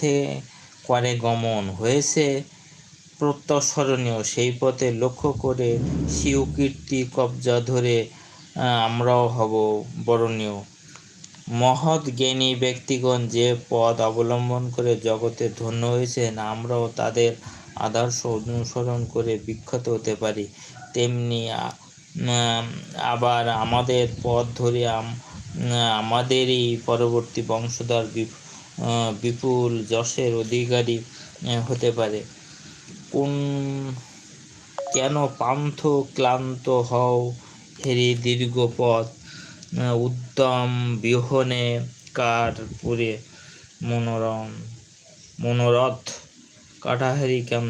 পথে করে গমন হয়েছে। প্রত্যস্মরণীয় সেই পথে লক্ষ্য করে শিউ কীর্তি কবজা ধরে আমরাও হব বরণীয়। মহৎ জ্ঞানী ব্যক্তিগণ যে পদ অবলম্বন করে জগতে ধন্য হয়েছেন, আমরাও তাদের আদর্শ অনুসরণ করে বিখ্যাত হতে পারি। তেমনি আবার আমাদের পথ ধরে আম- আমাদেরই পরবর্তী বংশধর বিপুল যশের অধিকারী হতে পারে। কোন, কেন পান্থ ক্লান্ত হও হেরি দীর্ঘ পথ? উদ্যম বিহনে কার পুরে মনোরম? মনোরথ কাঠাহারি কেন,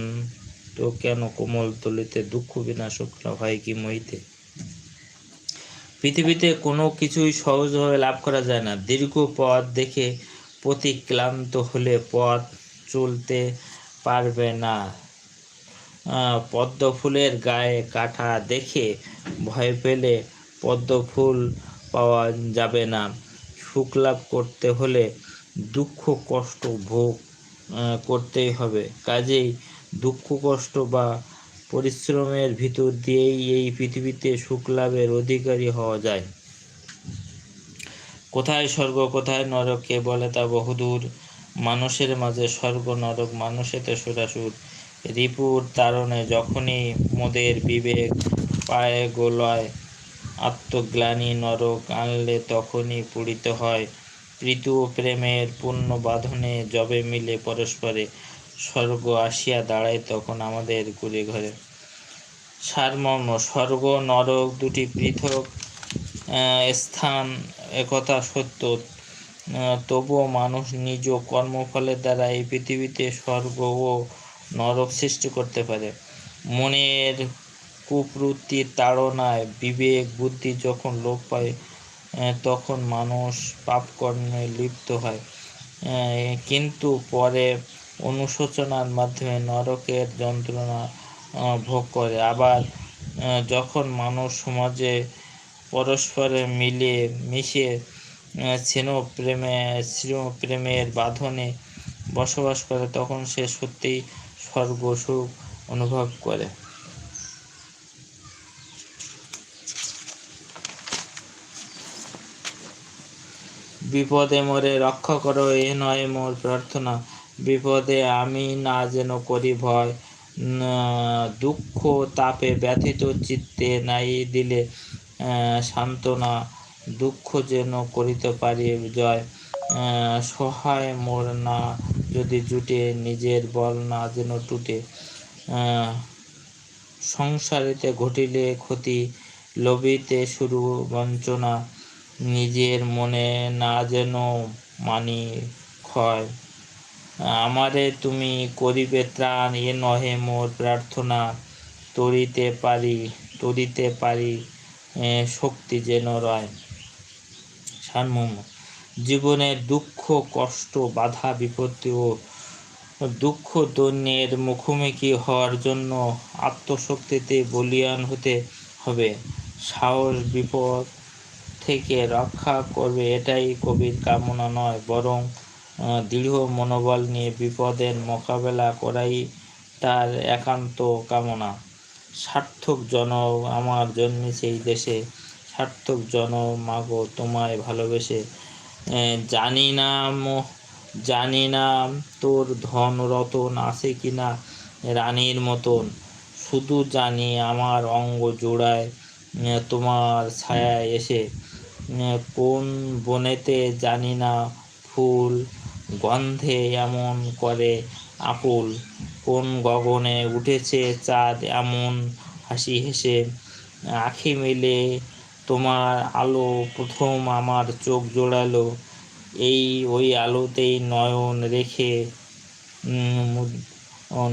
তো কেন কোমল তলিতে দুঃখ বিনাশক হয় কি মহিতে? পৃথিবীতে কোনো কিছুই সহজভাবে লাভ করা যায় না। দীর্ঘ পথ দেখে প্রতি ক্লান্ত হলে পথ চলতে পারবে না। পদ্মফুলের গায়ে কাঁটা দেখে ভয় পেলে পদ্মফুল পাওয়া যাবে না। সুখ লাভ করতে হলে দুঃখ কষ্ট ভোগ করতেই হবে। কাজেই দুঃখ কষ্ট বা পরিশ্রমের ভিতর দিয়েই এই পৃথিবীতে সুখ লাভের অধিকারী হওয়া যায়। কোথায় স্বর্গ, কোথায় নরক? কে বলে তা বহুদূর? মানুষের মাঝে স্বর্গ, নরক মানুষেতে সুরাসুর। রিপুর তারণে যখনই মোদের বিবেক পায়ে গোলায়, আত্মগ্লানি নরক আনলে তখনই পূরিত হয়। প্রীতু প্রেমের পূর্ণ বাঁধনে যবে মিলে পরস্পরে, স্বর্গ আসিয়া দাঁড়ায় তখন আমাদের কুড়ে ঘরে। সারমর্ম, স্বর্গ, নরক দুটি পৃথক স্থান একথা সত্য। তবুও মানুষ নিজ কর্মফলের দ্বারা এই পৃথিবীতে স্বর্গ ও নরক সৃষ্টি করতে পারে। মনের কুপ্রবৃত্তির তাড়নায় বিবেক, বুদ্ধি যখন লোপ পায় তখন মানুষ পাপকর্মে লিপ্ত হয়। কিন্তু পরে অনুশোচনার মাধ্যমে নরকের যন্ত্রণা ভোগ করে। আবার যখন মানুষ সমাজে পরস্পরে মিলে মিশে স্নেহ প্রেমে স্নেহ প্রেমের বাঁধনে বসবাস করে, তখন সে সত্যিই স্বর্গ সুখ অনুভব করে। বিপদে মোরে রক্ষা করো, এ নয় মোর প্রার্থনা। বিপদে আমি না যেন করি ভয়। দুঃখ, তাপে ব্যথিত চিত্তে নাই দিলে সান্ত্বনা, দুঃখ যেন করিতে পারি জয় সহায় মোর না যদি জুটে, নিজের বল না যেন টুটে। সংসারেতে ঘটিলে ক্ষতি, লোভিতে শুরু বঞ্চনা, নিজের মনে না যেন মানি ক্ষয়। আমারে তুমি করিবে ত্রাণ, এ নহে মোর প্রার্থনা। তরিতে পারি তরিতে পারি শক্তি যেন রয়। সারমর্ম জীবনের দুঃখ, কষ্ট, বাধা, বিপত্তি ও দুঃখ দৈন্যের মুখোমুখি হওয়ার জন্য আত্মশক্তিতে বলিয়ান হতে হবে। সাহস বিপদ থেকে রক্ষা করবে এটাই কবির কামনা নয়, বরং দৃঢ় মনোবল নিয়ে বিপদের মোকাবেলা করাই তার একান্ত কামনা। সার্থক জনম আমার জন্মেছে এই দেশে। সার্থক জনম মাগো, তোমায় ভালোবেসে। জানি না জানি না তোর ধন রতন আছে কিনা রানীর মতন। শুধু জানি আমার অঙ্গ জোড়ায় তোমার ছায়া এসে। কোন বনেতে জানি না ফুল গন্ধে এমন করে আকুল। কোন গগনে উঠেছে চাঁদ এমন হাসি হেসে, আখি মেলে তোমার আলো প্রথম আমার চোখ জোড়ালো, এই ওই আলোতেই নয়ন রেখে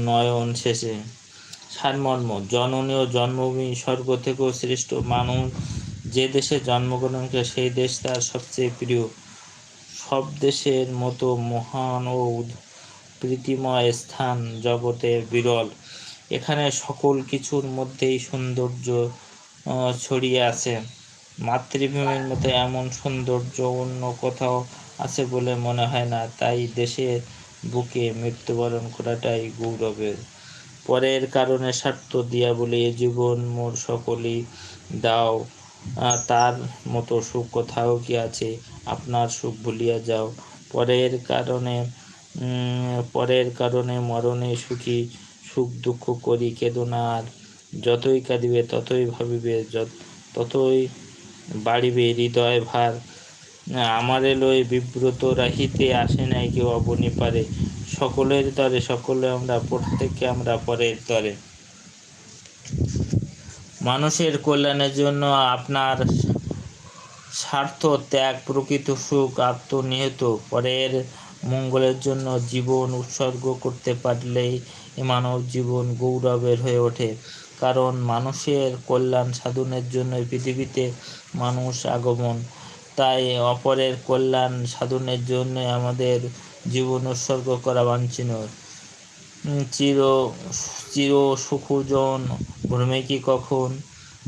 নয়ন শেষে। সারমর্ম, জননী ও জন্মভূমি স্বর্গ থেকেও শ্রেষ্ঠ মানুষ যে দেশে জন্মগ্রহণ করে সেই দেশ তার সবচেয়ে প্রিয়। সব দেশের মতো মহান ও প্রীতিময় স্থান জগতে বিরল। এখানে সকল কিছুর মধ্যেই সৌন্দর্য ছড়িয়ে আছে। মাতৃভূমির মতো এমন সৌন্দর্য অন্য কোথাও আছে বলে মনে হয় না। তাই দেশের বুকে মৃত্যুবরণ করাটাই গৌরবের। পরের কারণে স্বার্থ দিয়া বলে জীবন মোর সকলই দাও। তার মতো সুখ কোথাও কি আছে? আপনার সুখ ভুলিয়া যাও। পরের কারণে পরের কারণে মরণে সুখী, সুখ দুঃখ করি কেদো আর যতই কাঁদিবে, ততই ভাবিবে ততই বাড়িবে হৃদয় ভার। আমারে লই বিব্রত রাহিতে আসে নাই কেউ অবনি পারে। সকলের তরে সকলে আমরা, প্রত্যেককে আমরা পরের তরে। মানুষের কল্যাণের জন্য আপনার স্বার্থ ত্যাগ, প্রকৃত সুখ আত্মনিহিত। পরের মঙ্গলের জন্য জীবন উৎসর্গ করতে পারলেই মানব জীবন গৌরবের হয়ে ওঠে। কারণ মানুষের কল্যাণ সাধনের জন্য পৃথিবীতে মানুষ আগমন। তাই অপরের কল্যাণ সাধনের জন্য আমাদের জীবন উৎসর্গ করা বাঞ্ছনীয় চির চির সুখজন ভ্রমে কি কখন?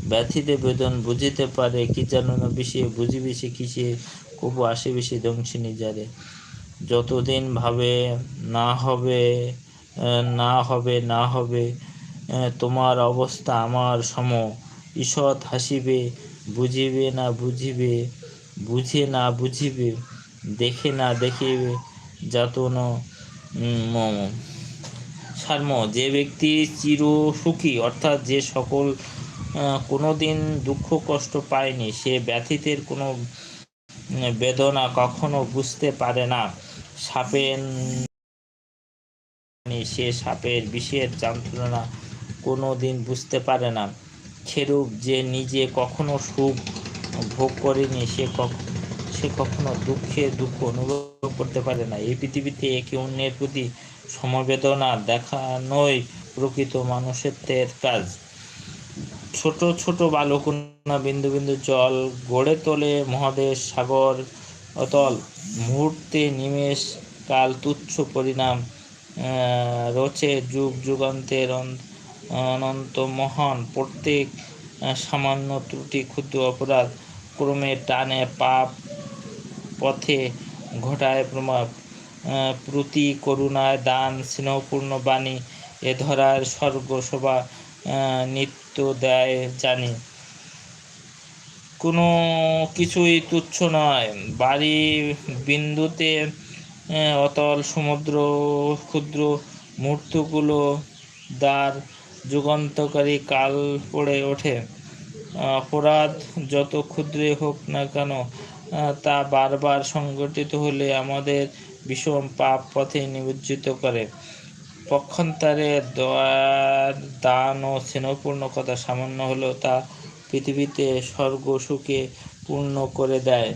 ব্যথিতে বেদন বুঝিতে পারে, কি জানো না বিষে, বুঝিবে সে কিসে, কবু আসে বেশি দংশিনী যারে যতদিন ভাবে না হবে না হবে না হবে তোমার অবস্থা আমার সম। ঈষৎ হাসিবে বুঝিবে না বুঝিবে বুঝে না বুঝিবে দেখে না দেখিবে যাতন মম। সার্ম যে ব্যক্তি চির সুখী অর্থাৎ যে সকল আহ, কোনোদিন দুঃখ কষ্ট পায়নি সে ব্যথিতের কোনো বেদনা কখনো বুঝতে পারে না। সাপের সে সাপের বিষের যন্ত্রণা কোনো দিন বুঝতে পারে না। সেরূপ যে নিজে কখনো সুখ ভোগ করেনি, সে সে কখনো দুঃখে দুঃখ অনুভব করতে পারে না। এই পৃথিবীতে একে অন্যের প্রতি সমবেদনা দেখানোই প্রকৃত মানুষত্বের কাজ। ছোট ছোট বালকন্যা বিন্দু বিন্দু জল গড়ে তোলে মহাদেশ সাগর অতল মুহূর্তে নিমেষ কাল তুচ্ছ পরিণাম রচে যুগ যুগান্তের অন- অনন্ত মহান প্রত্যেক সামান্য ত্রুটি, ক্ষুদ্র অপরাধ ক্রমে টানে পাপ পথে ঘটায় প্রমাপ। প্রতি করুণায় দান, স্নেহপূর্ণ বাণী এ ধরার স্বর্গ শোভা নিত্য দেয় জানি। কোনো কিছুই তুচ্ছ নয়। বাড়ি বিন্দুতে অতল সমুদ্র, ক্ষুদ্র মূর্তিগুলো দ্বার যুগান্তকারী কাল পড়ে ওঠে। অপরাধ যত ক্ষুদ্রে হোক না কেন তা বারবার সংগঠিত হলে আমাদের বিষম পাপ পথে নিমজ্জিত করে। পক্ষান্তরে দয়ার দান ও স্নেহপূর্ণ কথা সামান্য হলেও তা পৃথিবীতে স্বর্গ সুখে পূর্ণ করে দেয়।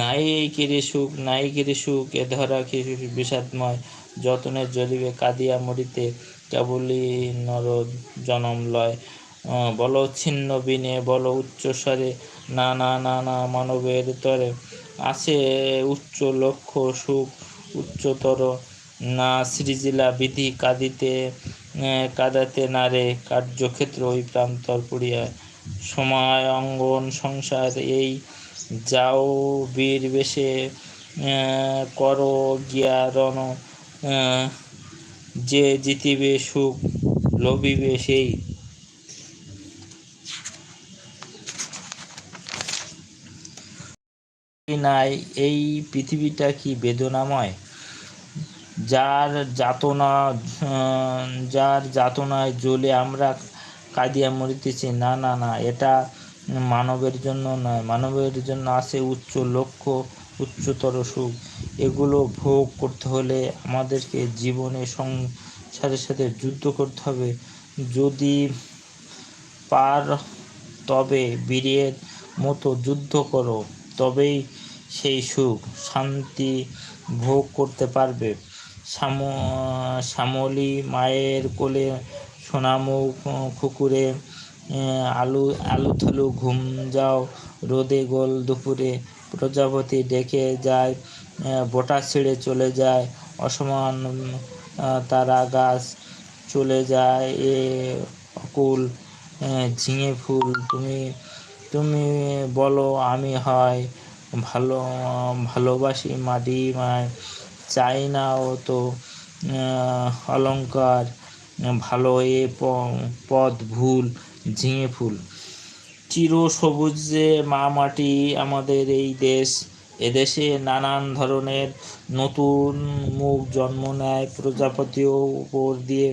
নাই এই কিরে সুখ, নাই কিরে সুখ, এ ধরা কি বিষাদময়? যতনের জ্বলিবে কাঁদিয়া মরিতে কেবলই নর জনম লয়। বলো ছিন্ন বিনে, বলো উচ্চস্বরে না না না না, মানবের তরে। আছে উচ্চ লক্ষ্য সুখ, উচ্চতর। না সৃজিলা বিধি কাঁদিতে কাঁদাতে নারে কার্যক্ষেত্র ওই প্রান্তর পড়িয়া সময় অঙ্গন সংসার এই। যাও বীর বেশে করো গিয়া রণ যে জিতিবে সুখ লবিবে সেই। নাই, এই পৃথিবীটা কি বেদনাময়? যার যাতনা যার যাতনায় জ্বলে আমরা কাঁদিয়া মরিতেছি, না না না, এটা মানবের জন্য নয়। মানবের জন্য আছে উচ্চ লক্ষ্য, উচ্চতর সুখ। এগুলো ভোগ করতে হলে আমাদেরকে জীবনে সংসারের সাথে যুদ্ধ করতে হবে। যদি পার, তবে বীরের মতো যুদ্ধ করো, তবেই সেই সুখ, শান্তি ভোগ করতে পারবে। শ্যাম, শ্যামলী মায়ের কোলে সোনামুখ কুকুরে আলু আলু থালু ঘুম যাও রোদে গোল দুপুরে। প্রজাপতি ডেকে যায় বোটা ছিঁড়ে চলে যায় অসমান তারা গাছ চলে যায় এ অকুল ঝিঙে ফুল তুমি তুমি বলো আমি হয় ভালো ভালোবাসি মাটি মায় চাই না ও তো আহ, অলংকার। ভালো এ পদ, ভুল ঝিঙে ফুল। চির সবুজে মা মাটি আমাদের এই দেশ এদেশে নানান ধরনের নতুন মুখ জন্ম নেয়, প্রজাপতিও উপর দিয়ে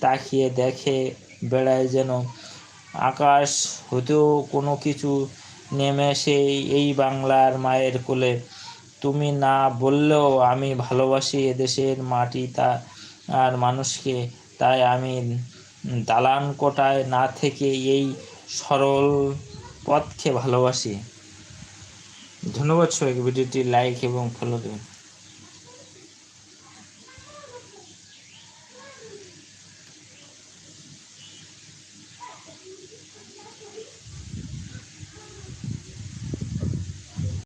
তাকিয়ে দেখে বেড়ায় যেন। আকাশ হতেও কোনো কিছু নেমে সেই এই বাংলার মায়ের কোলে। তুমি না বললেও আমি ভালোবাসি এদেশের মাটি তা আর মানুষকে। তাই আমি দালান কোটায় না থেকে এই সরল পথকে ভালোবাসি। ধন্যবাদ সবাইকে। ভিডিওটি লাইক এবং ফলো দেবেন।